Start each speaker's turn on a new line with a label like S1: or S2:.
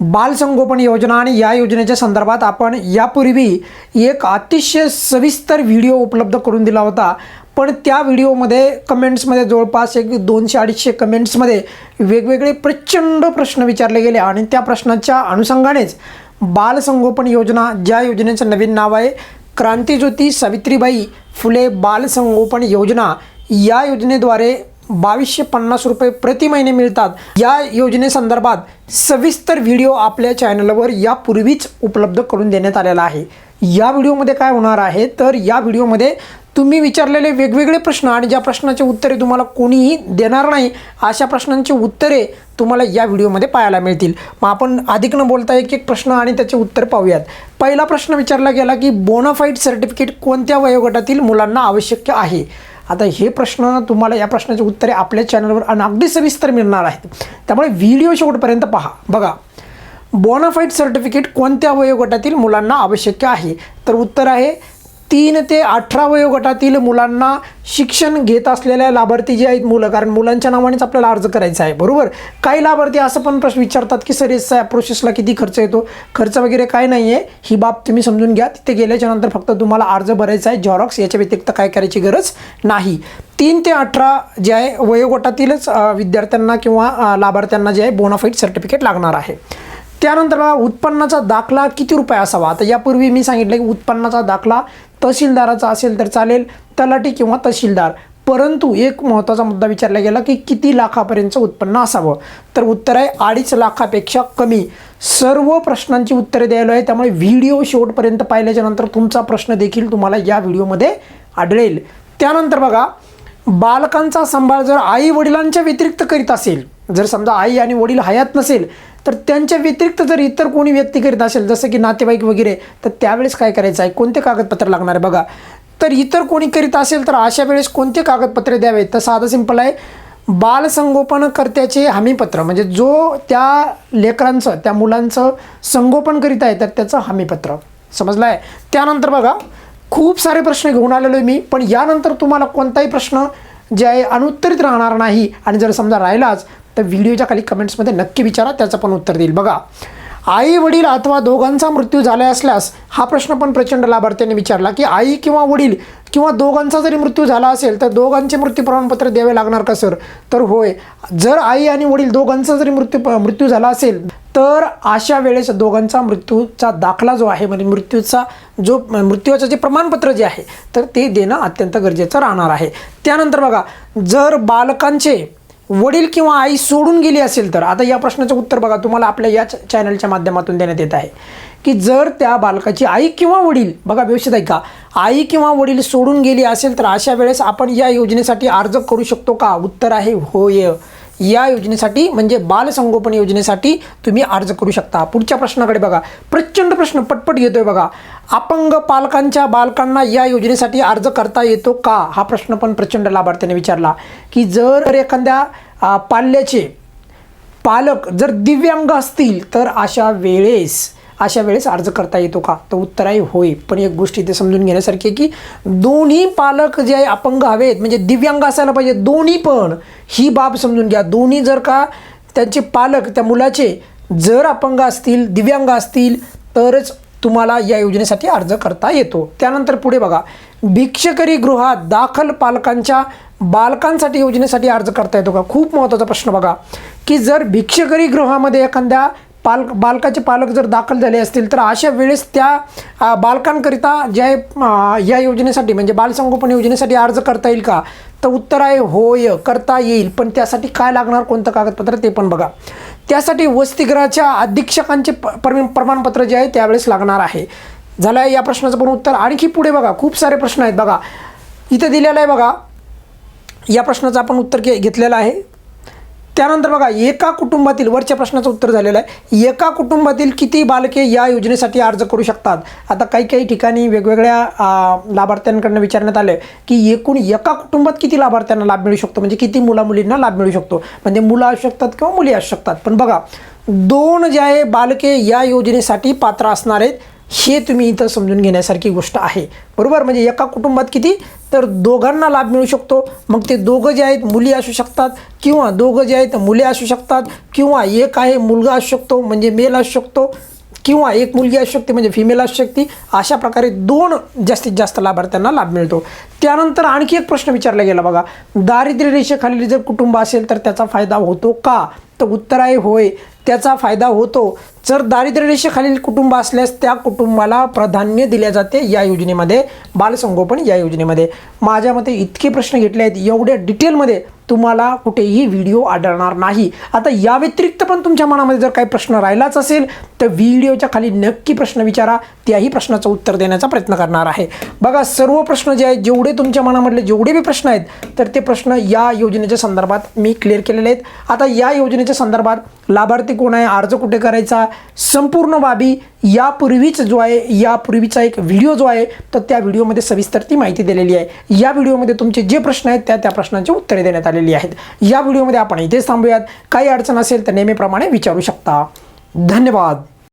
S1: बालसंगोपन योजना आणि या योजनेच्या संदर्भात आपण यापूर्वी एक अतिशय सविस्तर व्हिडिओ उपलब्ध करून दिला होता. पण त्या व्हिडिओमध्ये कमेंट्समध्ये जवळपास एक दोनशे अडीचशे कमेंट्समध्ये वेगवेगळे प्रचंड प्रश्न विचारले गेले आणि त्या प्रश्नाच्या अनुषंगानेच बालसंगोपन योजना ज्या योजनेचं नवीन नाव आहे क्रांतीज्योती सावित्रीबाई फुले बालसंगोपन योजना या योजनेद्वारे बावीसशे पन्नास रुपये प्रति महिने मिळतात. या योजनेसंदर्भात सविस्तर व्हिडिओ आपल्या चॅनलवर यापूर्वीच उपलब्ध करून देण्यात आलेला आहे. या व्हिडिओमध्ये काय होणार आहे? तर या व्हिडिओमध्ये तुम्ही विचारलेले वेगवेगळे प्रश्न आणि ज्या प्रश्नाचे उत्तरे तुम्हाला कोणीही देणार नाही अशा प्रश्नांची उत्तरे तुम्हाला या व्हिडिओमध्ये पाहायला मिळतील. मग आपण अधिक न बोलता एक एक प्रश्न आणि त्याचे उत्तर पाहूयात. पहिला प्रश्न विचारला गेला की बोनाफाईड सर्टिफिकेट कोणत्या वयोगटातील मुलांना आवश्यक आहे? आता हे प्रश्न तुम्हाला या प्रश्नाचे उत्तरे आपल्या चॅनलवर आणि अगदी सविस्तर मिळणार आहेत. त्यामुळे व्हिडिओ शेवटपर्यंत पहा. बघा बोनाफाईड सर्टिफिकेट कोणत्या वयोगटातील मुलांना आवश्यक आहे? तर उत्तर आहे तीन ते अठरा वयोगटातील मुलांना शिक्षण घेत असलेल्या लाभार्थी जे आहेत मुलं कारण मुलांच्या नावानेच आपल्याला अर्ज करायचा आहे बरोबर? काही लाभार्थी असं पण प्रश्न विचारतात की सर या प्रोसेसला किती खर्च येतो? खर्च वगैरे काय नाही आहे ही बाब तुम्ही समजून घ्या. तिथे गेल्याच्यानंतर फक्त तुम्हाला अर्ज भरायचा आहे झेरॉक्स याच्या व्यतिरिक्त काय करायची गरज नाही. तीन ते अठरा जे आहे वयोगटातीलच विद्यार्थ्यांना किंवा लाभार्थ्यांना जे आहे बोनाफाईड सर्टिफिकेट लागणार आहे. त्यानंतर उत्पन्नाचा दाखला किती रुपये असावा? आता यापूर्वी मी सांगितलं की उत्पन्नाचा दाखला तहसीलदाराचा असेल तर चालेल तलाठी किंवा तहसीलदार. परंतु एक महत्त्वाचा मुद्दा विचारला गेला की किती लाखापर्यंतचं उत्पन्न असावं? तर उत्तर आहे अडीच लाखापेक्षा कमी. सर्व प्रश्नांची उत्तरे द्यायला आहे त्यामुळे व्हिडिओ शेवटपर्यंत पाहिल्याच्या नंतर तुमचा प्रश्न देखील तुम्हाला या व्हिडिओमध्ये आढळेल. त्यानंतर बघा बालकांचा सांभाळ जर आई वडिलांच्या व्यतिरिक्त करीत असेल जर समजा आई आणि वडील हयात नसेल तर त्यांच्या व्यतिरिक्त जर इतर कोणी व्यक्ती करीत असेल जसं की नातेवाईक वगैरे तर त्यावेळेस काय करायचं आहे? कोणते कागदपत्र लागणार आहे? बघा. तर इतर कोणी करीत असेल तर अशा वेळेस कोणते कागदपत्रे द्यावेत? तर साधं सिंपल आहे. बालसंगोपनकर्त्याचे हमीपत्र म्हणजे जो त्या लेकरांचं त्या मुलांचं संगोपन करीत आहे तर त्याचं हमीपत्र. समजलं आहे त्यानंतर बघा. खूप सारे प्रश्न घेऊन आलेलो आहे मी पण यानंतर तुम्हाला कोणताही प्रश्न जे आहे अनुत्तरित राहणार नाही. आणि जर समजा राहिलाच तर व्हिडिओच्या खाली कमेंट्समध्ये नक्की विचारा त्याचं पण उत्तर देईल. बघा आई वडील अथवा दोघांचा मृत्यू झाला असल्यास हा प्रश्न पण प्रचंड लाभार्थ्यांनी विचारला की आई किंवा वडील किंवा दोघांचा जरी मृत्यू झाला असेल तर दोघांचे मृत्यू प्रमाणपत्र द्यावे लागणार का सर? तर होय. जर आई आणि वडील दोघांचा जरी मृत्यू मृत्यू झाला असेल तर अशा वेळेस दोघांचा मृत्यूचा दाखला जो आहे म्हणजे मृत्यूचा जो मृत्यूचं जे प्रमाणपत्र जे आहे तर ते देणं अत्यंत गरजेचं राहणार आहे. त्यानंतर बघा जर बालकांचे वडील किंवा आई सोडून गेली असेल तर आता या प्रश्नाचं उत्तर बघा तुम्हाला आपल्या या चॅनलच्या माध्यमातून देण्यात येत आहे. की जर त्या बालकाची आई किंवा वडील बघा व्यवस्थित ऐका का आई किंवा वडील सोडून गेली असेल तर अशा वेळेस आपण या योजनेसाठी अर्ज करू शकतो का? उत्तर आहे होय. या योजनेसाठी म्हणजे बालसंगोपन योजनेसाठी तुम्ही अर्ज करू शकता. पुढच्या प्रश्नाकडे बघा. प्रचंड प्रश्न पटपट येतोय बघा. अपंग पालकांच्या बालकांना या योजनेसाठी अर्ज करता येतो का? हा प्रश्न पण प्रचंड लाभार्थ्याने विचारला. की जर एखाद्या पाल्याचे पालक जर दिव्यांग असतील तर अशा वेळेस अशा वेळेस अर्ज करता येतो का? तर उत्तर आहे होय पण एक गोष्ट इथे समजून घेण्यासारखी आहे की दोन्ही पालक जे आहे अपंग हवेत म्हणजे दिव्यांग असायला पाहिजे. दोन्ही पण ही बाब समजून घ्या. दोन्ही जर का त्यांचे पालक त्या मुलाचे जर अपंग असतील दिव्यांग असतील तरच तुम्हाला या योजनेसाठी अर्ज करता येतो. त्यानंतर पुढे बघा. भिक्षकरी गृहात दाखल पालकांच्या बालकांसाठी योजनेसाठी अर्ज करता येतो का? खूप महत्त्वाचा प्रश्न बघा. की जर भिक्षकरी गृहामध्ये एखाद्या पालक बालकाचे पालक जर दाखल झाले असतील तर अशा वेळेस त्या बालकांकरिता ज्या या योजनेसाठी म्हणजे बालसंगोपन योजनेसाठी अर्ज करता येईल का? तर उत्तर आहे होय करता येईल. पण त्यासाठी काय लागणार कोणतं कागदपत्र ते पण बघा. त्यासाठी वसतिगृहाच्या अधीक्षकांचे प प्रमाण- प्रमाणपत्र जे आहे त्यावेळेस लागणार आहे. झालं आहे या प्रश्नाचं पण उत्तर. आणखी पुढे बघा खूप सारे प्रश्न आहेत बघा. इथं दिलेलं आहे बघा. या प्रश्नाचं आपण उत्तर घे घेतलेलं आहे. त्यानंतर बघा एका कुटुंबातील वरच्या प्रश्नाचं उत्तर झालेलं आहे. एका कुटुंबातील किती बालके या योजनेसाठी अर्ज करू शकतात? आता काही काही ठिकाणी वेगवेगळ्या लाभार्थ्यांकडनं विचारण्यात आलं की एकूण एका कुटुंबात किती लाभार्थ्यांना लाभ मिळू शकतो? म्हणजे किती मुला मुलींना लाभ मिळू शकतो? म्हणजे मुलं असू शकतात किंवा मुली असू शकतात. पण बघा दोन जे आहे बालके या योजनेसाठी पात्र असणार आहेत हे तुम्ही इथं समजून घेण्यासारखी गोष्ट आहे. बरोबर? म्हणजे एका कुटुंबात किती तर दोघांना लाभ मिळू शकतो. मग ते दोघं जे आहेत मुली असू शकतात किंवा दोघं जे आहेत मुले असू शकतात किंवा एक आहे मुलगा असू शकतो म्हणजे मेल असू शकतो किंवा एक मुलगी असू शकते म्हणजे फिमेल असू शकते. अशा प्रकारे दोन जास्तीत जास्त लाभार्थ्यांना लाभ मिळतो. त्यानंतर आणखी एक प्रश्न विचारला गेला बघा. दारिद्र्य रेषेखालील जर कुटुंब असेल तर त्याचा फायदा होतो का? तर उत्तर आहे होय. त्याचा फायदा होतो. जर दारिद्र्य रेषेखालील कुटुंब असल्यास त्या कुटुंबाला प्राधान्य दिले जाते या योजनेमध्ये बालसंगोपन या योजनेमध्ये. माझ्या मते इतके प्रश्न घेतले आहेत एवढ्या डिटेलमध्ये तुम्हाला कुठेही व्हिडिओ आढळणार नाही. आता या व्यतिरिक्त पण तुमच्या मनामध्ये जर काही प्रश्न राहिलाच असेल तर व्हिडिओच्या खाली नक्की प्रश्न विचारा. त्याही प्रश्नाचं उत्तर देण्याचा प्रयत्न करणार आहे. बघा सर्व प्रश्न जे आहेत जेवढे तुमच्या मनामधले जेवढे बी प्रश्न आहेत तर ते प्रश्न या योजनेच्या संदर्भात मी क्लिअर केलेले आहेत. आता या योजनेच्या संदर्भात लाभार्थी कोण आहे अर्ज कुठे करायचा संपूर्ण बाबी यापूर्वीच जो आहे यापूर्वीचा एक व्हिडिओ जो आहे तर त्या व्हिडिओमध्ये सविस्तर ती माहिती दिलेली आहे. या व्हिडिओमध्ये तुमचे जे प्रश्न आहेत त्या त्या प्रश्नांची उत्तरे देण्यात आलेली आहेत. या व्हिडिओमध्ये आपण इथेच थांबूयात. काही अडचण असेल तर नेहमीप्रमाणे विचारू शकता. धन्यवाद.